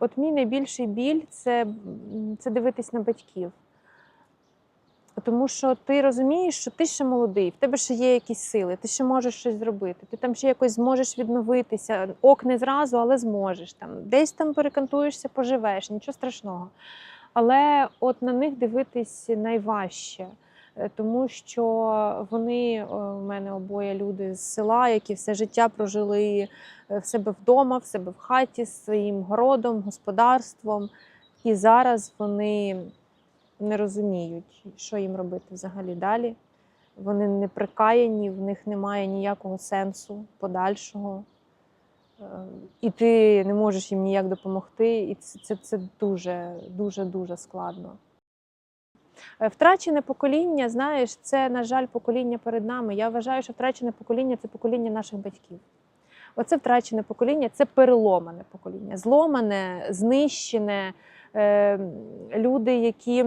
От мій найбільший біль це, це дивитись на батьків. Тому що ти розумієш, що ти ще молодий, в тебе ще є якісь сили, ти ще можеш щось зробити. Ти там ще якось зможеш відновитися. Ок, не зразу, але зможеш. Там десь там перекантуєшся, поживеш, нічого страшного. Але от на них дивитись найважче, тому що вони е, у мене обоє люди з села, які все життя прожили е, в себе вдома, в себе в хаті, з своїм городом, господарством. І зараз вони не розуміють, що їм робити взагалі далі. Вони не прикаяні, в них немає ніякого сенсу подальшого. Е, І ти не можеш їм ніяк допомогти. І це, це, це дуже, дуже, дуже складно. Е, Втрачене покоління, знаєш, це, на жаль, покоління перед нами. Я вважаю, що втрачене покоління це покоління наших батьків. Оце втрачене покоління це переломане покоління, зломане, знищене. Е, люди, які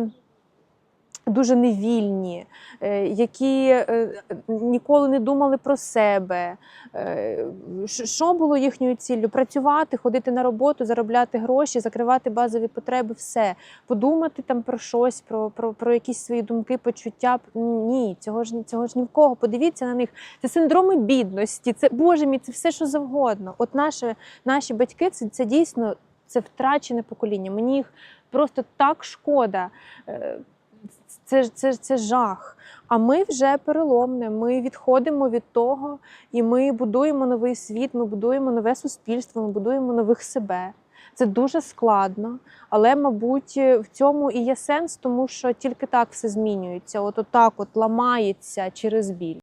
дуже невільні, е, які е, ніколи не думали про себе. Е, Що було їхньою ціллю? Працювати, ходити на роботу, заробляти гроші, закривати базові потреби, все. Подумати там про щось, про, про, про якісь свої думки, почуття. Ні, цього ж цього ж ні в кого. Подивіться на них. Це синдроми бідності, це Боже мій, це все, що завгодно. От наші, наші батьки це, це дійсно це втрачене покоління. Мені їх просто так шкода. Це, це, це жах. А ми вже переломне. Ми відходимо від того, і ми будуємо новий світ, ми будуємо нове суспільство, ми будуємо нових себе. Це дуже складно, але, мабуть, в цьому і є сенс, тому що тільки так все змінюється. От отак от ламається через біль.